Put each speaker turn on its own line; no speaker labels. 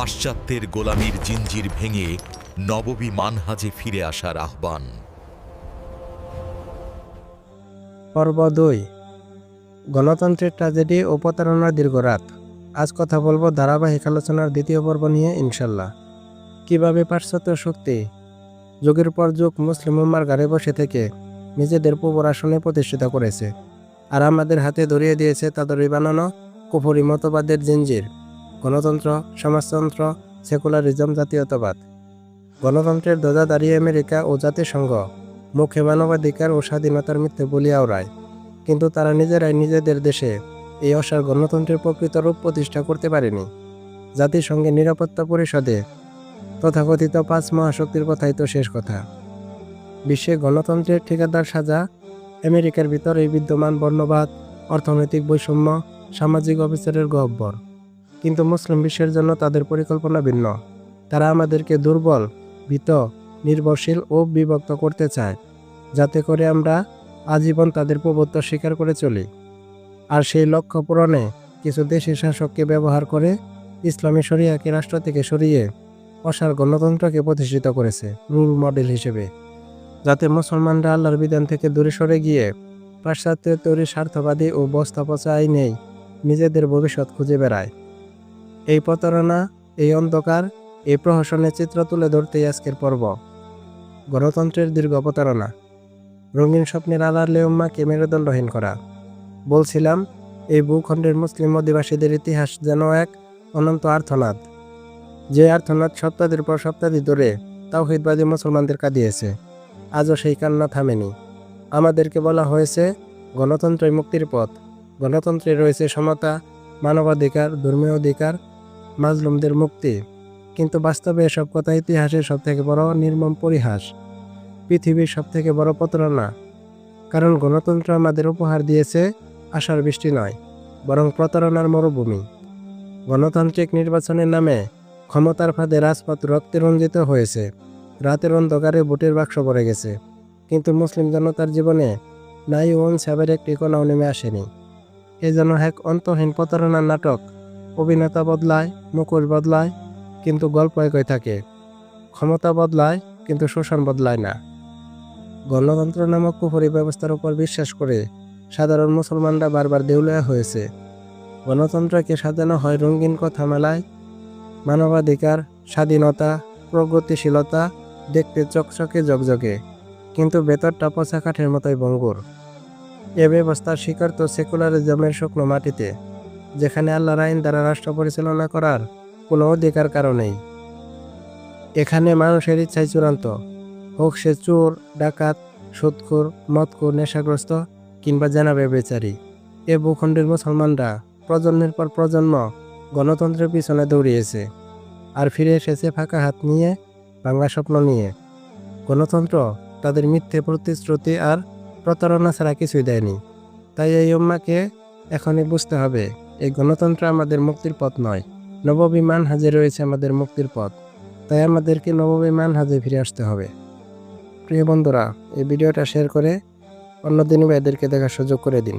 পাশ্চাত্যের গোলামির জিঞ্জির ভেঙে নববী মানহাজে ফিরে আসার আহ্বান।
পর্ব দুই গণতন্ত্রের ট্র্যাজেডি ও প্রতারণার দীর্ঘ রাত। আজ কথা বলব ধারাবাহিক আলোচনার দ্বিতীয় পর্ব নিয়ে, ইনশাল্লাহ। কীভাবে পাশ্চাত্য শক্তি যুগের পর যুগ মুসলিম উম্মার ঘরে বসে থেকে নিজেদের পুবর আসনে প্রতিষ্ঠিত করেছে, আর আমাদের হাতে ধরিয়ে দিয়েছে তাদের বানানো কুফরি মতবাদের জিঞ্জির। গণতন্ত্র, সমাজতন্ত্র, সেকুলারিজম জাতীয়তাবাদ। গণতন্ত্রের ধ্বজা দাঁড়িয়ে আমেরিকা ও জাতিসংঘ মুখে মানবাধিকার ও স্বাধীনতার মিথ্যে বলিয়া ওড়ায় কিন্তু তারা নিজেরাই নিজেদের দেশে এই অসার গণতন্ত্রের প্রকৃত রূপ প্রতিষ্ঠা করতে পারেনি। জাতিসংঘের নিরাপত্তা পরিষদে তথাকথিত পাঁচ মহাশক্তির কথাই তো শেষ কথা। বিশ্বে গণতন্ত্রের ঠিকাদার সাজা, আমেরিকার ভিতরে বিদ্যমান বর্ণবাদ, অর্থনৈতিক বৈষম্য, সামাজিক অবিচারের গহ্বর কিন্তু মুসলিম বিশ্বের জন্য তাদের পরিকল্পনা ভিন্ন। তারা আমাদেরকে দুর্বল, ভীত, নির্ভরশীল ও বিভক্ত করতে চায়, যাতে করে আমরা আজীবন তাদের প্রভুত্ব স্বীকার করে চলি। আর সেই লক্ষ্য পূরণে কিছু দেশি শাসককে ব্যবহার করে ইসলামী শরিয়াকে রাষ্ট্র থেকে সরিয়ে অসার গণতন্ত্রকে প্রতিষ্ঠিত করেছে, রুল মডেল হিসেবে। যাতে মুসলমানরা আল্লাহর বিধান থেকে দূরে সরে গিয়ে পাশ্চাত্যের তৈরি স্বার্থবাদী ও বস্তা পচা আইনেই নিজেদের ভবিষ্যৎ খুঁজে বেড়ায়। এই প্রতারণা, এই অন্ধকার, এই প্রহসনের চিত্র তুলে ধরতেই আজকের পর্ব। গণতন্ত্রের দীর্ঘ প্রতারণা রঙিন স্বপ্নের আড়ালে উম্মাকে মেরুদণ্ডহীন করা। বলছিলাম, এই ভূখণ্ডের মুসলিম অধিবাসীদের ইতিহাস যেন এক অনন্ত আর্থনাদ যে আর্থনাদ সপ্তাহের পর সপ্তাহে ধরে তাওহিদবাদী মুসলমানদের কাঁদিয়েছে, আজও সেই কান্না থামেনি। আমাদেরকে বলা হয়েছে, গণতন্ত্রই মুক্তির পথ। গণতন্ত্রে রয়েছে সমতা মানবাধিকার, ধর্মীয় অধিকার, মাজলুমদের মুক্তি। কিন্তু বাস্তবে এসব কথা ইতিহাসের সবথেকে বড় নির্মম পরিহাস, পৃথিবীর সবথেকে বড় প্রতারণা। কারণ গণতন্ত্র আমাদের উপহার দিয়েছে আশার বৃষ্টি নয়, বরং প্রতারণার মরুভূমি। গণতান্ত্রিক নির্বাচনের নামে ক্ষমতার ফাঁদে রাজপথ রক্তে রঞ্জিত হয়েছে, রাতের অন্ধকারে ভোটের বাক্স পড়ে গেছে। কিন্তু মুসলিম জনতার জীবনে নাই ওন সাবের একটি কোনাও নেমে আসেনি। এ যেন এক অন্তহীন প্রতারণার নাটক, অভিনেতা বদলায়, মুখোশ বদলায়, কিন্তু গল্প একই থাকে। ক্ষমতা বদলায়, কিন্তু শোষণ বদলায় না। গণতন্ত্র নামক কুফরি ব্যবস্থার উপর বিশ্বাস করে সাধারণ মুসলমানরা বারবার দেউলিয়া হয়েছে। গণতন্ত্রকে সাজানো হয় রঙিন কথা মেলায় মানবাধিকার, স্বাধীনতা, প্রগতিশীলতা দেখতে চকচকে জকজকে কিন্তু ভেতরটা পচা কাঠের মতোই ভঙ্গুর। এ ব্যবস্থার শিকার তো সেকুলারিজমের শুকনো মাটিতে, যেখানে আল্লাহর আইন দ্বারা রাষ্ট্র পরিচালনা করার কোনো অধিকার কারণেই এখানে মানুষের ইচ্ছাই চূড়ান্ত, হোক সে চোর, ডাকাত, সুদখোর, মদখোর, নেশাগ্রস্ত কিংবা জানাবে বেচারি এ ভূখণ্ডের মুসলমানরা প্রজন্মের পর প্রজন্ম গণতন্ত্রের পিছনে দৌড়িয়েছে আর ফিরে এসেছে ফাঁকা হাত নিয়ে বাংলা স্বপ্ন নিয়ে। গণতন্ত্র তাদের মিথ্যে প্রতিশ্রুতি আর প্রতারণা ছাড়া কিছুই দেয়নি। তাই এই উম্মাকে এখনই বুঝতে হবে, এই গণতন্ত্র আমাদের মুক্তির পথ নয়। নববিমান হাজে রয়েছে আমাদের মুক্তির পথ। তাই আমাদেরকে নববিমান হাজে ফিরে আসতে হবে। প্রিয় বন্ধুরা, এই ভিডিওটা শেয়ার করে অন্য দিন এদেরকে দেখার সুযোগ করে দিন।